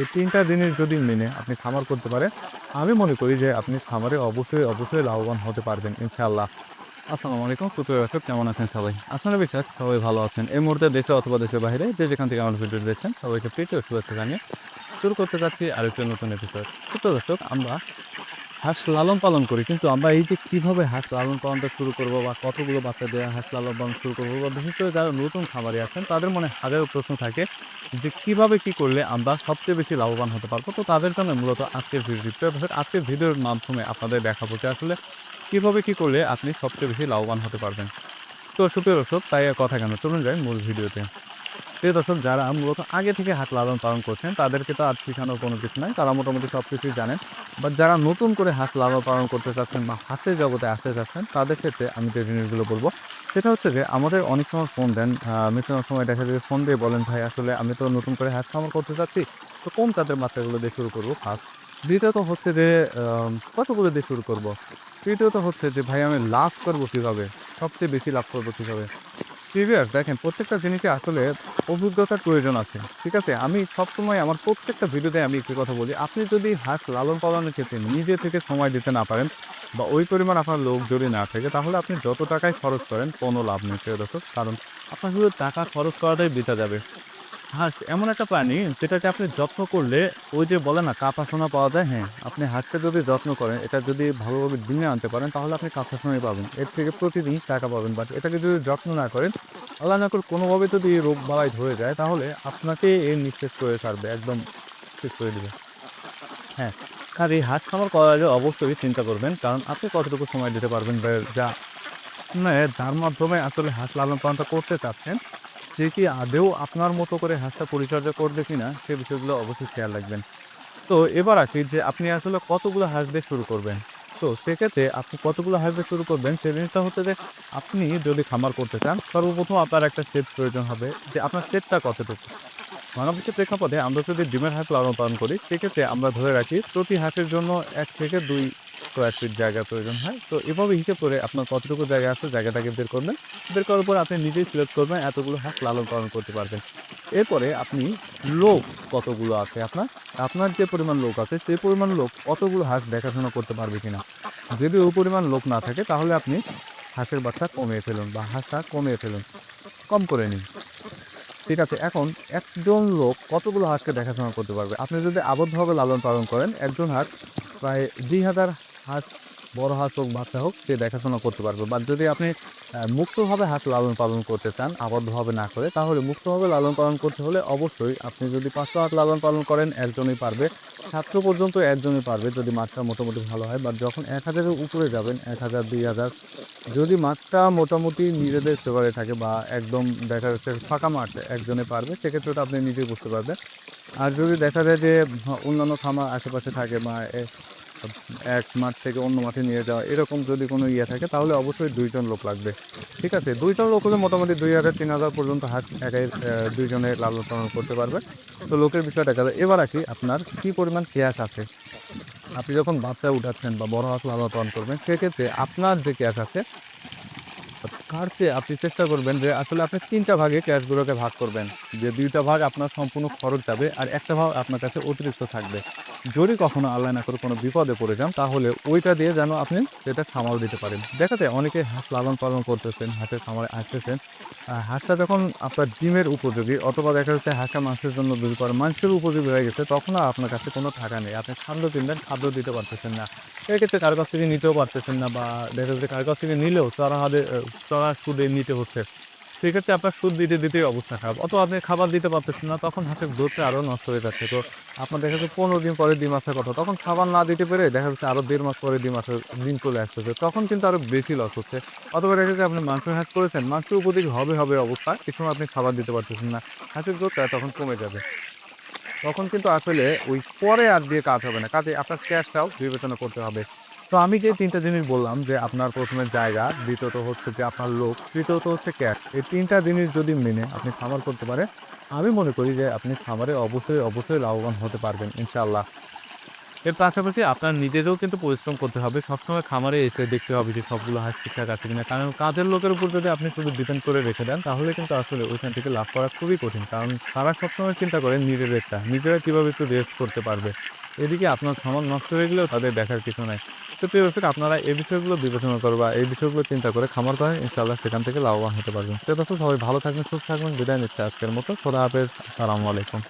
এই তিনটা জিনিস যদি মেনে আপনি খামার করতে পারেন, আমি মনে করি যে আপনি খামারে অবশ্যই অবশ্যই লাভবান হতে পারবেন, ইনশাআল্লাহ। আসসালামু আলাইকুম, সুপ্রিয় দর্শক, কেমন আছেন সবাই? আসলে বিশ্বাস সবাই ভালো আছেন। এই মুহূর্তে দেশে অথবা দেশের বাইরে যে যেখান থেকে আমার ভিডিও দেখছেন, সবাইকে প্রীতীয় শুভেচ্ছা জানিয়ে শুরু করতে যাচ্ছি আরেকটা নতুন এপিসোড সুপ্রিয় দর্শক, আমরা হাঁস লালন পালন করি, কিন্তু আমরা এই যে কীভাবে হাঁস লালন পালনটা শুরু করব বা কতগুলো বাচ্চা দেওয়া হাঁস লালন পালন শুরু করব বা বিশেষ করে যারা নতুন খামারি আছেন, তাদের মনে হাজারো প্রশ্ন থাকে। যে কীভাবে কি করলে আমরা সবচেয়ে বেশি লাভবান হতে পারব। তো তাদের জন্য মূলত আজকের ভিডিও আজকের ভিডিওর মাধ্যমে আপনাদের দেখাবো যে আসলে কীভাবে কি করলে আপনি সবচেয়ে বেশি লাভবান হতে পারবেন। তো সুপ্রিয় দর্শক, তাই কথা কেন? চলুন যাই মূল ভিডিওতে। প্রিয় দর্শক, যারা মূলত আগে থেকে হাত লালন পালন করছেন, তাদেরকে তো আর শেখানোর কোনো কিছু নাই। তারা মোটামুটি সব কিছুই জানেন। বা যারা নতুন করে হাঁস লালন পালন করতে চাচ্ছেন বা হাঁসের জগতে আসতে চাচ্ছেন, তাদের ক্ষেত্রে আমি যে জিনিসগুলো বলব সেটা হচ্ছে যে আমাদের অনেক সময় ফোন দেন মেশিনের সময় দেখা যায় ফোন দিয়ে বলেন, ভাই, আসলে আমি তো নতুন করে হাঁস খামার করতে চাচ্ছি তো কোন চাঁদের মাত্রাগুলো দিয়ে শুরু করব ফার্স্ট দ্বিতীয়ত হচ্ছে যে কতগুলো দিয়ে শুরু করব? তৃতীয়ত হচ্ছে যে, ভাই, আমি লাভ করব কীভাবে? সবচেয়ে বেশি লাভ করব কীভাবে? প্রিভিয়াস দেখেন, প্রত্যেকটা জিনিসে আসলে অভিজ্ঞতার প্রয়োজন আছে, ঠিক আছে? আমি সবসময় আমার প্রত্যেকটা ভিডিওতে আমি একটি কথা বলি, আপনি যদি হাঁস লালন পালনের ক্ষেত্রে নিজে থেকে সময় দিতে না পারেন বা ওই পরিমাণ আপনার লোক যদি না থাকে, তাহলে আপনি যত টাকায় খরচ করেন, কোনো লাভ নেই, প্রিয় দর্শক। কারণ আপনার শুধু টাকা খরচ করাটাই বেঁচে যাবে। হাঁস এমন একটা প্রাণী যেটাকে আপনি যত্ন করলে ওই যে বলে না, কাপা সোনা পাওয়া যায় হ্যাঁ আপনি হাঁসকে যদি যত্ন করেন, এটা যদি ভালোভাবে দিনে আনতে পারেন, তাহলে আপনি কাঁচা সোনাই পাবেন। এর থেকে প্রতিদিন টাকা পাবেন, বাট এটাকে যদি যত্ন না করেন আল্লাহ না করে কোনোভাবে যদি রোগ বালাই ধরে যায়, তাহলে আপনাকে এ নিঃশেষ করে ছাড়বে, একদম শেষ করে দেবে। হ্যাঁ আর এই হাঁস খামার করার অবশ্যই চিন্তা করবেন, কারণ আপনি কতটুকু সময় দিতে পারবেন বা যা না যার মাধ্যমে আসলে হাঁস লালন পালনটা করতে চাচ্ছেন, সে কি আদেও আপনার মতো করে হাঁসটা পরিচর্যা করবে কি না সে বিষয়গুলো অবশ্যই খেয়াল রাখবেন। তো এবার আসি যে আপনি আসলে কতগুলো হাঁস দিয়ে শুরু করবেন? তো সেক্ষেত্রে আপনি কতগুলো হাঁস শুরু করবেন? সে জিনিসটা হচ্ছে যে, আপনি যদি খামার করতে চান, সর্বপ্রথম আপনার একটা সেট প্রয়োজন হবে যে, আপনার সেটটা কতটুকু? বাংলাদেশের প্রেক্ষাপটে আমরা যদি ডিমের হাঁস লালন পালন করি, সেক্ষেত্রে আমরা ধরে রাখি প্রতি হাঁসের জন্য এক থেকে দুই স্কোয়ার ফিট জায়গা প্রয়োজন হয়। তো এভাবে হিসেব করে আপনার কতটুকু জায়গা আছে, জায়গাটাকে বের করবেন। বের করার পর আপনি নিজেই সিলেক্ট করবেন এতগুলো হাঁস লালন পালন করতে পারবেন। এরপরে আপনি লোক কতগুলো আছে? আপনার আপনার যে পরিমাণ লোক আছে, সেই পরিমাণ লোক কতগুলো হাঁস দেখাশোনা করতে পারবে কিনা? যদি ওই পরিমাণ লোক না থাকে, তাহলে আপনি হাঁসের বাচ্চা কমিয়ে ফেলুন বা হাঁসটা কমিয়ে ফেলুন। কম করে নিন। ঠিক আছে, এখন একজন লোক কতগুলো হাঁসকে দেখাশোনা করতে পারবে? আপনি যদি আবদ্ধভাবে লালন পালন করেন, একজন হাঁস প্রায় দুই হাজার হাঁস বড় হাঁস হোক, বাচ্চা হোক, সে দেখাশোনা করতে পারবে। বা যদি আপনি মুক্তভাবে হাঁস লালন পালন করতে চান, আবদ্ধভাবে না করে, তাহলে মুক্তভাবে লালন পালন করতে হলে অবশ্যই আপনি যদি পাঁচশো হাঁস লালন পালন করেন, একজনই পারবে। সাতশো পর্যন্ত একজনই পারবে যদি মাঠটা মোটামুটি ভালো হয়। বা যখন এক হাজারের উপরে যাবেন, এক হাজার, দুই হাজার, যদি মাঠটা মোটামুটি নিজেদের ফেভারে থাকে বা একদম দেখা যাচ্ছে ফাঁকা মাঠ, একজনে পারবে, সেক্ষেত্রে ওটা আপনি নিজেই বুঝতে পারবেন। আর যদি দেখা যায় যে অন্যান্য খামার আশেপাশে থাকে বা এ- এক মাঠ থেকে অন্য মাঠে নিয়ে যাওয়া, এরকম যদি কোনো ইয়ে থাকে, তাহলে অবশ্যই দুইজন লোক লাগবে। ঠিক আছে? দুইজন লোক হলে মোটামুটি দুই হাজার, তিন হাজার পর্যন্ত হাত একাই দুইজনে লালন পালন করতে পারবে। তো লোকের বিষয়টা গেল। এবার আসি আপনার কী পরিমাণ ক্যাশ আছে? আপনি যখন বাচ্চা উঠাচ্ছেন বা বড় হাত লালন পালন করবেন, সেক্ষেত্রে আপনার যে ক্যাশ আছে, তার চেয়ে আপনি চেষ্টা করবেন যে আসলে আপনি তিনটা ভাগে ক্যাশগুলোকে ভাগ করবেন। যে দুইটা ভাগ আপনার সম্পূর্ণ খরচ যাবে আর একটা ভাগ আপনার কাছে অতিরিক্ত থাকবে। যদি কখনো আল্লাহ না করে কোনো বিপদে পড়ে যান, তাহলে ওইটা দিয়ে যেন আপনি সেটা সামাল দিতে পারেন। দেখা যায় অনেকে হাঁস লালন পালন করতেছেন, হাঁসের খামারে আসতেছেন হাঁসটা যখন আপনার ডিমের উপযোগী অথবা দেখা যাচ্ছে হাঁসটা মাংসের জন্য বিল করে মাংসের উপযোগী হয়ে গেছে, তখন আপনার কাছে কোনো টাকা নেই। আপনি খাদ্য কিনবেন, খাদ্য দিতে পারতেছেন না। এক্ষেত্রে কারও কাছ থেকে নিতেও পারতেছেন না বা দেখা যাচ্ছে কারও কাছ থেকে নিলেও চড়া হাতে চড়া সুদে নিতে হচ্ছে। সেক্ষেত্রে আপনার সুদ দিতে দিতেই অবস্থা খারাপ। অথবা আপনি খাবার দিতে পারতেছেন না, তখন হাঁসের গ্রোথটা আরও নষ্ট হয়ে যাচ্ছে। তো আপনার দেখা যাচ্ছে পনেরো দিন পরে ডিম আসার কথা, তখন খাবার না দিতে পেরে দেখা যাচ্ছে আরও দেড় মাস পরে ডিম আসার দিন চলে আসতেছে। তখন কিন্তু আরও বেশি লস হচ্ছে। অথবা দেখা যাচ্ছে আপনি মাংস হাঁস করেছেন, মাংস উপযোগী হবে হবে অবস্থা এই সময় আপনি খাবার দিতে পারতেছেন না। হাঁসের গ্রোথটা তখন কমে যাবে। তখন কিন্তু আসলে ওই পরে আর দিয়ে কাজ হবে না। কাজে আপনার ক্যাশটাও বিবেচনা করতে হবে। তো আমি যে তিনটা জিনিস বললাম যে আপনার প্রথমে জায়গা, দ্বিতীয়ত হচ্ছে যে আপনার লোক, তৃতীয়ত হচ্ছে ক্যাট এই তিনটা জিনিস যদি মেনে আপনি খামার করতে পারেন, আমি মনে করি যে আপনি খামারে অবশ্যই অবশ্যই লাভবান হতে পারবেন, ইনশাআল্লাহ। এর পাশাপাশি আপনার নিজেরও কিন্তু পরিশ্রম করতে হবে। সবসময় খামারে এসে দেখতে হবে যে সবগুলো হাঁস ঠিকঠাক আছে কিনা। কারণ কাজের লোকের উপর যদি আপনি শুধু ডিপেন্ড করে রেখে দেন, তাহলে কিন্তু আসলে ওইখান থেকে লাভ করা খুবই কঠিন। কারণ তারা সবসময় চিন্তা করেন নিজেদেরটা নিজেরা কীভাবে একটু রেস্ট করতে পারবে। এদিকে আপনার খামার নষ্ট হয়ে গেলেও তাদের দেখার কিছু নাই। তো প্রিয় দর্শক, আপনারা এই বিষয়গুলো বিবেচনা করবা এই বিষয়গুলো চিন্তা করে খামার করেন, ইনশাআল্লাহ সেখান থেকে লাভবান হতে পারবেন। তো দর্শক, সবাই ভালো থাকবেন, সুস্থ থাকবেন। বিদায় নিচ্ছে আজকের মতো। খোদা হাফেজ। আসসালামু আলাইকুম।